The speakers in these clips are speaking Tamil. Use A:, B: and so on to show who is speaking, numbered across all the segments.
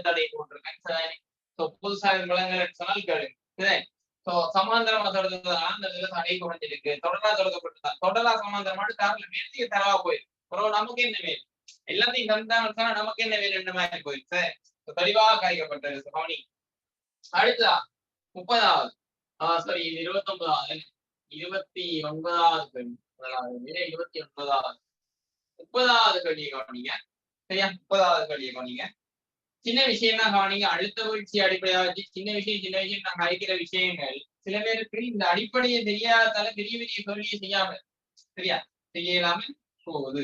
A: தடை போட்டிருக்கேன். சரி ஸோ புதுசாக சொன்னால் கேளுங்க சரி ஸோ சமாந்தரமா தொடர்ந்ததுனால அந்த தடை குறைஞ்சிருக்கு. தொடரா தொடர்க்கப்பட்டுதான் தொடரா சமாந்தரமான காரில் மேலதிக தரவா போயிருக்கு அப்புறம் நமக்கு என்ன வேணும்? எல்லாத்தையும் தந்தாங்க சொன்னா நமக்கு என்ன வேணும்? என்ன மாதிரி போயிருக்கு தெளிவாக காய்க்கப்பட்டது So, கவனி. அடுத்ததா முப்பதாவது. ஆஹ் சாரி இருபத்தி ஒன்பதாவது இருபத்தி ஒன்பதாவது கேள்வி. இருபத்தி ஒன்பதாவது. முப்பதாவது கேள்வியை கவனிங்க. சரியா? முப்பதாவது கேள்வியை கவனிங்க. சின்ன விஷயம் தான் கவனிங்க. அடுத்த வீழ்ச்சி அடிப்படையாக வச்சு சின்ன விஷயம் சின்ன விஷயம் நாங்க அழிக்கிற விஷயங்கள். சில பேருக்கு இந்த அடிப்படையை தெரியாதால பெரிய பெரிய தோல்வியை செய்யாம சரியா? செய்ய இல்லாம போகுது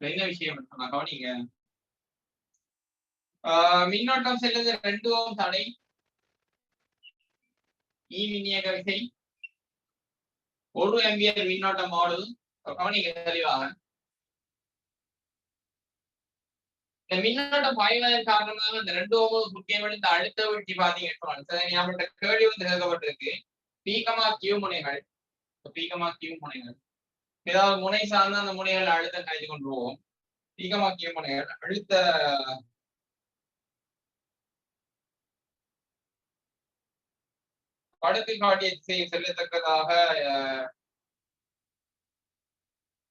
A: என்ன விஷயம் நான் கவனிங்க. ஆஹ் மின்னோட்டம் செல்லுது ரெண்டு ஓம் தடை. E ஈ மின்னியக விசை. ஒரு ஆம்பியர் மின்னோட்டம் ஓடுது கவனிங்க தெளிவாக இந்த மின்னோட்டம் பாய்வதன் காரணமாக இந்த ரெண்டு ஓமம் முக்கியம் இந்த அழுத்த வீழ்ச்சி பாத்தீங்கன்னு சரி நம்மகிட்ட கேள்வி வந்து கேட்கப்பட்டிருக்கு. பீகமா கியூ முனைகள். பீகமா கியூ முனைகள். ஏதாவது முனை சார்ந்த அந்த முனைகள் அழுத்தம் கழித்து கொண்டு போவோம் பீகமா கியூ முனைகள் அழுத்த படத்தில் காட்டிய திசையில் செல்லத்தக்கதாக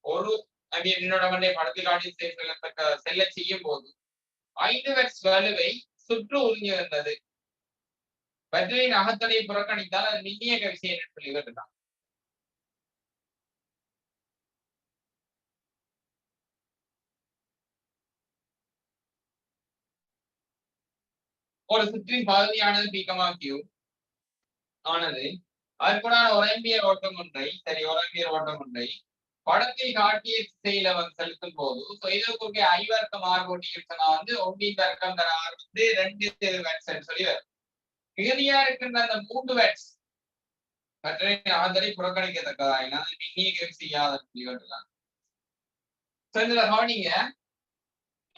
A: ஒரு அங்கே என்னோட மண்டை படத்தில் காட்டிய திசையில் செல்லத்தக்க செல்ல செய்யும் போது ஐந்து வலுவை சுற்று உறிஞ்சி வந்தது பற்றியின் அகத்தடை புறக்கணித்தால் அது மின்னிய கவிசை என்று சொல்லி கேட்டுட்டான் ஒரு சுற்றின் பகுதியானது பீக்கமா கியூ ஆனது அதற்குடான ஒலிம்பியர் ஓட்டம் ஒன்றை சரி ஒலிம்பியர் ஓட்டம் ஒன்றை படத்தில் காட்டிய திசையில வந்து செலுத்தும் போது so இதற்கு ஐவர்க்க மாறுபோட்டிகள் சொன்னா வந்து ஒன்றின் வர்க்கம் தர ஆறு வந்து ரெண்டு வேட்ஸ் சொல்லி வரும். மிகுதியா இருக்கின்ற அந்த மூன்று வேட்ஸ் மற்ற ஆதரை புறக்கணிக்கத்தக்கதா? ஏன்னா மின்னிய செய்யாத கேட்டுதான் So இதுல கவனிங்க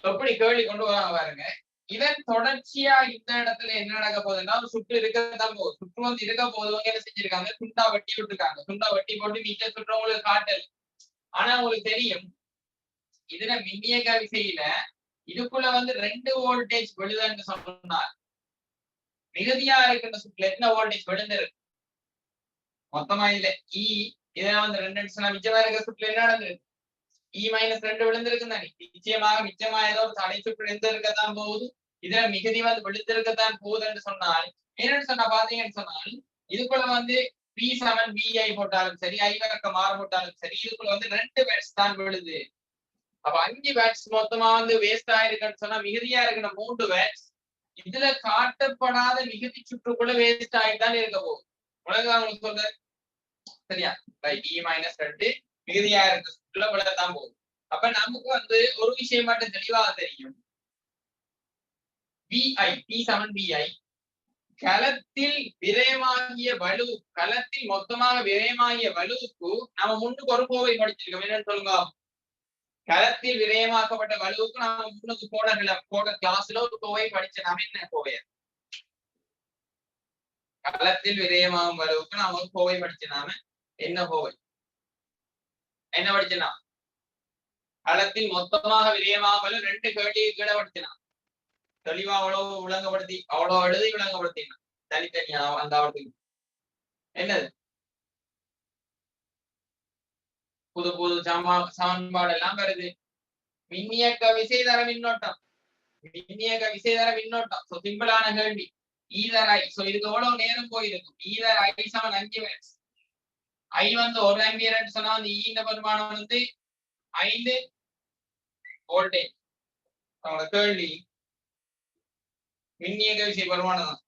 A: எப்படி கேள்வி கொண்டு வராங்க பாருங்க. இதன் தொடர்ச்சியா இந்த இடத்துல என்ன நடக்க போகுதுன்னா சுற்று இருக்கதான் போகுது. சுற்று வந்து இருக்க போதுவங்க என்ன செஞ்சிருக்காங்க? சுண்டா வட்டி விட்டுருக்காங்க. சுண்டா வட்டி போட்டு மிச்ச சுற்றவங்களுக்கு காட்டல். ஆனா உங்களுக்கு தெரியும். இதுல மின்னியக்க விசையில இதுக்குள்ள வந்து ரெண்டு வோல்டேஜ் விழுதுன்னு சொன்னார். மிகுதியா இருக்கின்ற சுற்றுல எத்தனை வோல்டேஜ் விழுந்திருக்கு மொத்தமா இதுல e, இ இதுல வந்து ரெண்டு சொன்னா மிச்சமா இருக்கிற சுற்றுல என்ன நடந்திருக்கு? E இ மைனஸ் ரெண்டு விழுந்திருக்கு தானே? நிச்சயமாக மிச்சமா ஏதோ ஒரு தடை சுற்று இருந்திருக்கத்தான் போகுது. இதுல மிகுதி வந்து விழுந்திருக்கத்தான் போகுதுன்னு சொன்னால் என்னன்னு சொன்னா பாத்தீங்கன்னு சொன்னால் இதுக்குள்ள வந்து பி செவன் பிஐ போட்டாலும் சரி ஐவரக்க மாற போட்டாலும் சரி இதுக்குள்ள வந்து ரெண்டு பேட்ஸ் தான் விழுது. அப்ப அஞ்சு பேட்ஸ் மொத்தமா வந்து வேஸ்ட் ஆயிருக்குன்னு சொன்னா மிகுதியா இருக்கிற மூன்று பேட்ஸ் இதுல காட்டப்படாத மிகுதி சுற்றுக்குள்ள வேஸ்ட் ஆகிட்டான் இருக்க போகுது. உலகம் அவங்களுக்கு சொல்ற சரியா? பை இ மைனஸ் ரெண்டு மிகுதியா இருக்க சுற்றுல விழத்தான் போகுது. அப்ப நமக்கு வந்து ஒரு விஷயம் மட்டும் தெளிவாக தெரியும். பிஐ பி செவன் பிஐ களத்தில் விரயமாகிய வலு களத்தில் மொத்தமாக விரயமாகிய வலுவுக்கு நம்ம முன்னுக்கு ஒரு கோவை படிச்சிருக்கோம். என்னன்னு சொல்லுங்க. களத்தில் விரயமாக்கப்பட்ட வலுவுக்கு நாம முன்னுக்கு போன போன கிளாஸ்ல ஒரு கோவை படிச்ச நாம என்ன கோவை? களத்தில் விரயமாகும் வலுவுக்கு நாம ஒரு கோவை படிச்ச நாம என்ன கோவை? என்ன படிச்சனா களத்தில் மொத்தமாக விரயமாகும் வலு ரெண்டு கேள்வி கீழே படிச்சனா தெளிவா அவ்வளவு விளங்கப்படுத்தி அவ்வளவு எழுதி விளங்கப்படுத்தினா தனித்தனியா அந்த அவருக்கு என்னது? புது புது சமா சமன்பாடு எல்லாம் வருது. மின்னியக்க விசைதர மின்னோட்டம். மின்னியக்க விசைதர மின்னோட்டம். சோ சிம்பிளான கேள்வி. ஈதர் ஐ சோ இதுக்கு எவ்வளவு நேரம் போயிருக்கும்? ஈதர் ஐ சமன் அஞ்சு ஐ வந்து ஒரு ஆம்பியர் சொன்னா வந்து ஈந்த பெருமானம் வந்து ஐந்து வோல்டேஜ். அவங்களோட கேள்வி மின்னியக்க விசை பெருமானம் தான்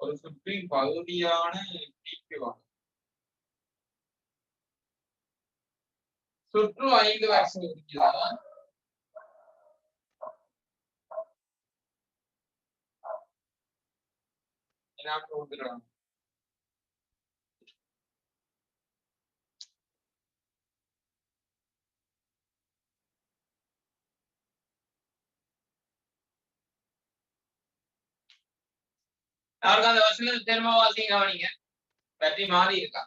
A: ஒரு சுற்றின் பகுதியான சுற்று ஐந்து வருஷம் இருக்கிறதா? என்ன கொடுத்துருவாங்க அவருக்கு அந்த வருஷத்துல திரும்ப வாசிங்க கவனிங்க. பற்றி மாறி இருக்கா?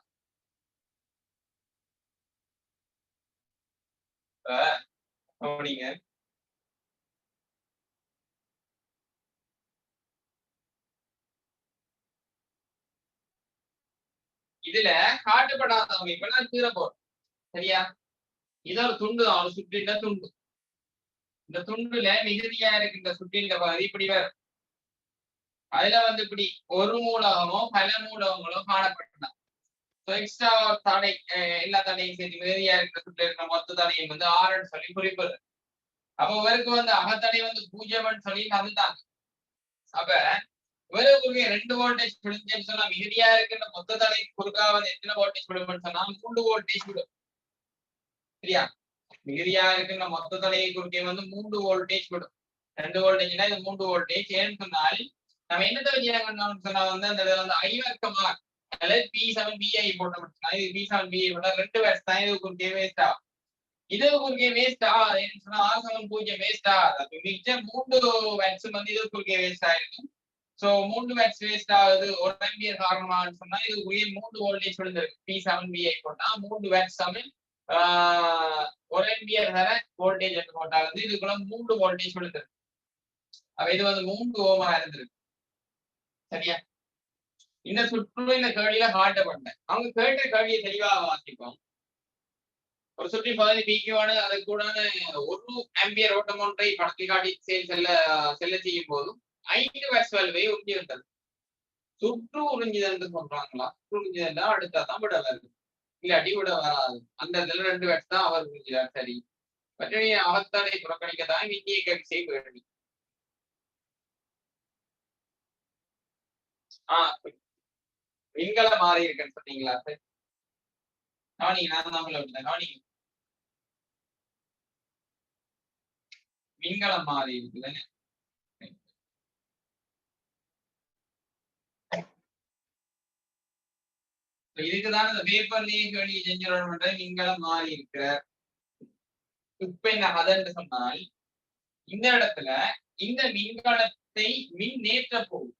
A: கவனிங்க. இதுல காட்டுப்படாத நான் கீழே போறேன். சரியா? இது ஒரு துண்டு தான் ஒரு சுற்றின துண்டு. இந்த துண்டுல மிகுதியா இருக்கின்ற சுற்றின்ற பகுதி இப்படி வரும். அதுல வந்து இப்படி ஒரு மூலகமும் பல மூலகங்களும் காணப்பட்டன. எக்ஸ்ட்ரா தடை எல்லா தடையும் சரி மிகுதியா இருக்கிற இருக்கிற மொத்த தடையும் வந்து ஆறுன்னு சொல்லி குறிப்பிடுது. அப்ப இவருக்கு வந்து அகத்தடை வந்து பூஜ்ஜியம்னு சொல்லி தந்துட்டாங்க. அப்ப இவருக்கு ரெண்டு வோல்டேஜ் விழுந்துன்னு சொன்னா மிகுதியா இருக்கிற மொத்த தடை குறுக்கா வந்து எத்தனை வோல்டேஜ் விடும்னு சொன்னா மூன்று வோல்டேஜ் விடும் சரியா? மிகுதியா இருக்கிற மொத்த தடையை குறுக்கே வந்து மூன்று வோல்டேஜ் விடும் ரெண்டு வோல்டேஜ்னா இது மூன்று வோல்டேஜ் ஏன்னு சொன்னால் நம்ம என்னத்தை வச்சு சொன்னா வந்து அந்த இதுல வந்து ஐவர்க்கமா அல்லது பி செவன் பிஐ போட்டோம்னா இது பி செவன் பிஐ போட்டா ரெண்டு வேர்ட்ஸ் தான் இது குறுக்கே வேஸ்ட் ஆகும் இது குறுக்கே வேஸ்ட் என்ன சொன்னா ஆர் செவன் பூஜ்ஜியம் வேஸ்ட் ஆகுது மிச்ச மூன்று வேட்ஸ் வந்து இது குறுக்கே வேஸ்ட் ஆயிருக்கும் சோ மூன்று வேட்ஸ் வேஸ்ட் ஆகுது ஒரு ஆம்பியர் காரணமாகனு சொன்னா இது குறுக்கே மூன்று வோல்டேஜ் விழுந்திருக்கு. பி செவன் பிஐ போட்டா மூன்று வேட்ஸ் தமிழ் ஒரு ஆம்பியர் வர வோல்டேஜ் என்று போட்டா வந்து இதுக்குள்ள மூன்று வோல்டேஜ் விழுந்திருக்கு. அப்ப இது வந்து மூன்று ஓமா இருந்திருக்கு. சரியா? இந்த சுற்று இந்த கேள்வியில காட்டப்பட்டேன் அவங்க கேட்ட கேள்வியை தெளிவா வாசிப்போம். ஒரு சுற்றி பதினஞ்சு பிக்குவான அது கூட ஒரு ஆம்பியர் ஓட்டம் ஒன்றை படத்தில் காட்டி செல் செல்ல செல்ல செய்யும் போதும் ஐந்து வேட்ஸ் வேல்வை உறிஞ்சிருந்தது சுற்று உறிஞ்சுதல் என்று சொல்றாங்களா? சுற்று உறிஞ்சுதல் அடுத்தாதான் விட வருது இல்லாட்டி விட வராது. அந்த இதுல ரெண்டு வேட்ஸ் தான் அவர் உறிஞ்சுறார் சரி. மற்றபடி அவத்தானை புறக்கணிக்கத்தான் இந்திய கட்சியை வேண்டி ஆஹ் விண்கல மாறி இருக்குன்னு சொன்னீங்களா சார் கவனிங்க நான் தான் விட்டேன். கவனிங்க விண்கலம் மாறி இருக்குதுன்னு. இதுக்குதான் இந்த பேப்பர்லயே கேள்வி செஞ்சிடணும் விண்கலம் மாறி இருக்கிற இப்ப என்ன சொன்னால் இந்த இடத்துல இந்த மின்கலத்தை மின் நேற்ற போகும்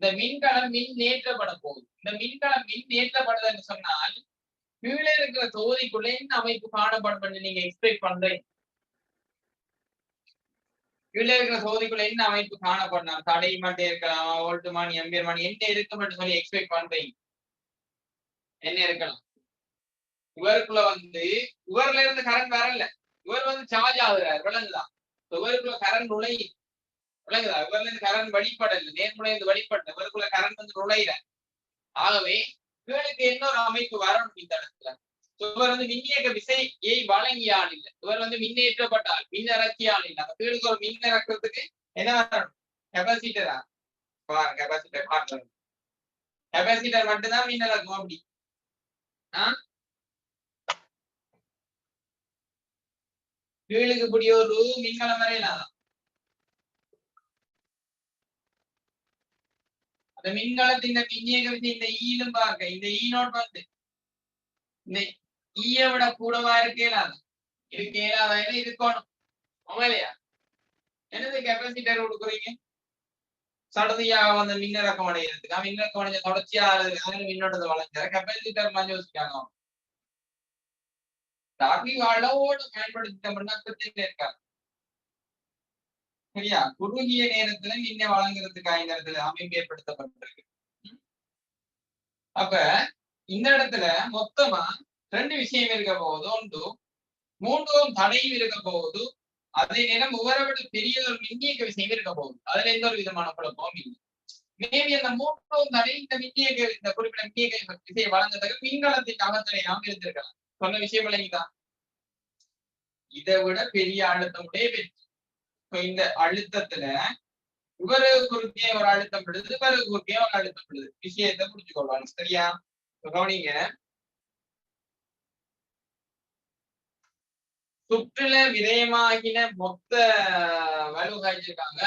A: இந்த மின்கலம் மின் நேற்றப்பட போகுது. இந்த மின்கலம் மின் நேற்றப்படுதுன்னு சொன்னால் கீழே இருக்கிற தொகுதிக்குள்ள என்ன அமைப்பு காணப்படும் நீங்க எக்ஸ்பெக்ட் பண்றீங்க? கீழே இருக்கிற தொகுதிக்குள்ள என்ன அமைப்பு காணப்படலாம்? தடை மட்டும் இருக்கலாம் வோல்ட் மணி எம்பியர் மணி என்ன இருக்கு மட்டும் சொல்லி எக்ஸ்பெக்ட் பண்றீங்க? என்ன இருக்கலாம்? இவருக்குள்ள வந்து இவர்ல இருந்து கரண்ட் வரல. இவர் வந்து சார்ஜ் ஆகுறாரு விளங்குதான் இவருக்குள்ள கரண்ட் நுழையும் விளங்குதா இவர்ல இருந்து கரண் வழிபடல நேர்முறை இருந்து வழிபடல இவருக்குள்ள கரண்ட் வந்து நுழையிற ஆகவே இவருக்கு இன்னொரு அமைப்பு வரணும் இந்த இடத்துல? இவர் வந்து மின்னியக்க விசையை வழங்கியால் இல்லை. இவர் வந்து மின்னேற்றப்பட்டால் மின் இறக்கியால் இல்லை. அந்த வீடுக்கு ஒரு மின் இறக்குறதுக்கு என்ன வரணும்? கெபாசிட்டரா பாருங்க கெபாசிட்டர் பார்க்கணும் கெபாசிட்டர் மட்டும்தான் மின் இறக்கும் அப்படி. ஆஹ் வீடுக்கு இப்படி ஒரு மின்கலம் வரையிலாம். அந்த மின்கலத்தின் இந்த மின்னியக்க விசை இந்த ஈலும் பார்க்க இந்த ஈ நோட் வந்து இந்த ஈய விட கூடவா இருக்கேலாது இருக்கு இயலாத இருக்கணும் இல்லையா என்னது கெப்பாசிட்டர் கொடுக்குறீங்க சடுதியாக வந்து மின்னிறக்கம் அடைகிறதுக்கு மின்னிறக்கம் அடைஞ்ச தொடர்ச்சியா அதுல மின்னோட்டத்தை வளர்ச்சார கெப்பாசிட்டர் மாதிரி யோசிக்காங்க டாக்லி அளவோடு பயன்படுத்திட்டோம்னா பிரச்சனை இருக்காது சரியா? குறுகிய நேரத்துல நின்ன வழங்குறதுக்காகங்கிறதுல அமைப்பு ஏற்படுத்தப்பட்டிருக்கு. அப்ப இந்த இடத்துல மொத்தமா ரெண்டு விஷயம் இருக்க போகுது. ஒன்று மூன்றும் தடையும் இருக்க போகுது. அதே நேரம் உவரவிட பெரிய ஒரு மின்னியக்க விஷயம் இருக்க போகுது. அதுல எந்த ஒரு விதமான குழப்பமும் இல்லை. மேபி அந்த மூன்றும் தடை இந்த மின்னியக்க இந்த குறிப்பிட்ட மின்னியக்க விசையை வழங்குறதுக்கு மின்கலத்தின் அகத்தடை நாம் இருந்திருக்கலாம். சொன்ன விஷயம் விளங்கிதான். இதை விட பெரிய அழுத்தமுடைய வெற்றி. இந்த அழுத்தத்துல இவரு குறுக்கே ஒரு அழுத்தம் விடுது இவரு குறுக்கே ஒரு அழுத்தம் விடுது விஷயத்தை புரிஞ்சுக்கொள்ளணும் சரியா? கவனிங்க. சுற்றுல விரயமாகின மொத்த வலு காய்ச்சிருக்காங்க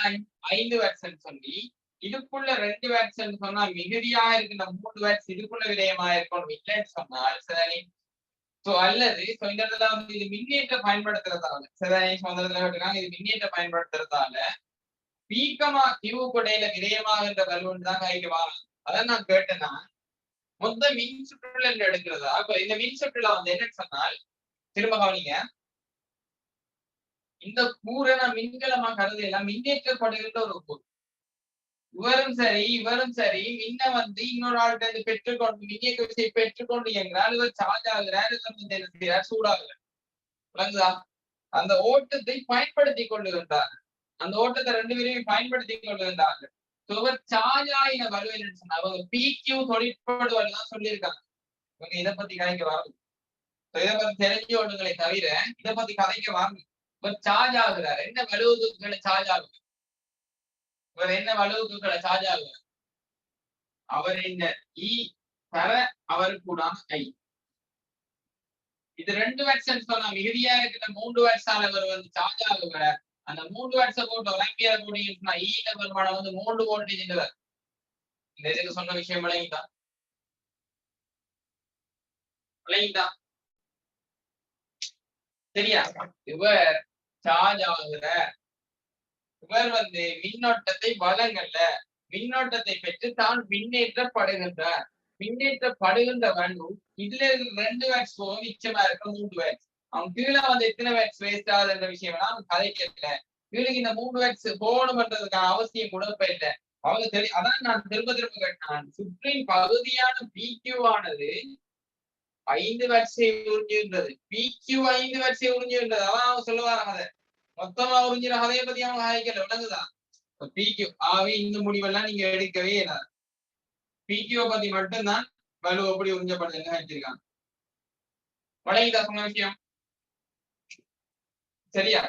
A: ஐந்து வேட்சன் சொல்லி இதுக்குள்ள ரெண்டு வேக்சன் சொன்னா மிகுதியா இருக்கின்ற மூன்று வேட்ஸ் இதுக்குள்ள விரயமா இருக்கணும் இல்லைன்னு சொன்னால் சரி சோ அல்லது சோ இந்த இடத்துல வந்து இது மின்னேற்ற பயன்படுத்துறதால சரி சொந்தத்துல கேட்டுக்காங்க இது மின்னேற்ற பயன்படுத்துறதால பீக்கமா கியூ கொடையில விரயமாகின்ற வலுன்னு தான் கைக்கு வராங்க அதான் நான் கேட்டேன்னா மொத்த மின் சுற்றுல எடுக்கிறதா? அப்ப இந்த மின் சுற்றுலா வந்து என்னன்னு சொன்னால் திரும்ப கவனிங்க. இந்த கூரை நான் மின்கலமா கருதலாம் மின்னேற்றப்படுகின்ற ஒரு கூறு. இவரும் சரி இவரும் சரி. முன்ன வந்து இன்னொரு ஆள்கிட்ட இருந்து பெற்றுக்கொண்டு மின்னியக்க விசையை பெற்றுக்கொண்டு இயங்குறார் இவர் சார்ஜ் ஆகுறார் இவர் வந்து என்ன செய்யறார் சூடாகுறார். விளங்குதா அந்த ஓட்டத்தை பயன்படுத்தி கொள்ளுகின்றார் அந்த ஓட்டத்தை ரெண்டு பேரையும் பயன்படுத்தி கொள்ளுகின்றார்கள் இவர் சார்ஜ் ஆகின வலுவில் சொன்னா அவங்க பிக்யூ தொழிற்படுவது தான் சொல்லியிருக்காங்க. இவங்க இதை பத்தி கதைக்க வரணும் இதை பத்தி தெரிஞ்சு ஒண்ணுங்களை தவிர இதை பத்தி கதைக்க வரணும் இவர் சார்ஜ் ஆகுறாரு. என்ன வலுவுகளை சார்ஜ் ஆகுது இவர் என்ன வலுவுகளை சார்ஜா அவர் என்ன? இ தர அவருக்குடான ஐ இது ரெண்டு வேர்ட்ஸ் சொன்னா மிகுதியா இருக்கிற மூன்று வேட்ஸால அவர் வந்து சார்ஜ் ஆகுவார் அந்த மூன்று வேட்ஸை போட்டு ஒலிம்பியா போட்டீங்கன்னா இ லெவல் மாட வந்து மூன்று வோல்டேஜ் இந்த இதுக்கு சொன்ன விஷயம் விளங்கிட்டா? விளங்கிட்டா? சரியா? இவர் சார்ஜ் ஆகுற இவர் வந்து மின்னோட்டத்தை வழங்கல்ல மின்னோட்டத்தை பெற்று தான் மின்னேற்றப்படுகின்றார். மின்னேற்றப்படுகின்றவன் இதுல ரெண்டு வேட்ஸ் போகும் மிச்சமா இருக்க மூன்று வேட்ஸ் அவன் கீழே வந்து எத்தனை வேட்ஸ் வேஸ்ட் ஆகுதுன்ற விஷயம் எல்லாம் அவன் கதைக்கல கீழே இந்த மூணு வேட்ஸ் போகணும்ன்றதுக்கான அவசியம் கூட இப்ப இல்லை. அவங்க தெரி அதான் நான் திரும்ப திரும்ப கேட்டான். சுற்றின் பகுதியான பிக்யூ ஆனது ஐந்து வரிசை பி பிக்யூ ஐந்து வரிசை உறிஞ்சுன்றது அதான் அவங்க சொல்லுவாங்க அதை. மொத்தமா உறிஞ்சிற கதையை பத்தி அவங்க கதைக்கல விளங்குதா? பிக்யூ ஆவி இந்த முடிவெல்லாம் நீங்க எடுக்கவே இல்லாது பிக்யூ பத்தி மட்டும்தான் வலு எப்படி உறிஞ்சப்படுதுன்னு வச்சிருக்காங்க வழங்கிதா சொன்ன விஷயம். சரியா?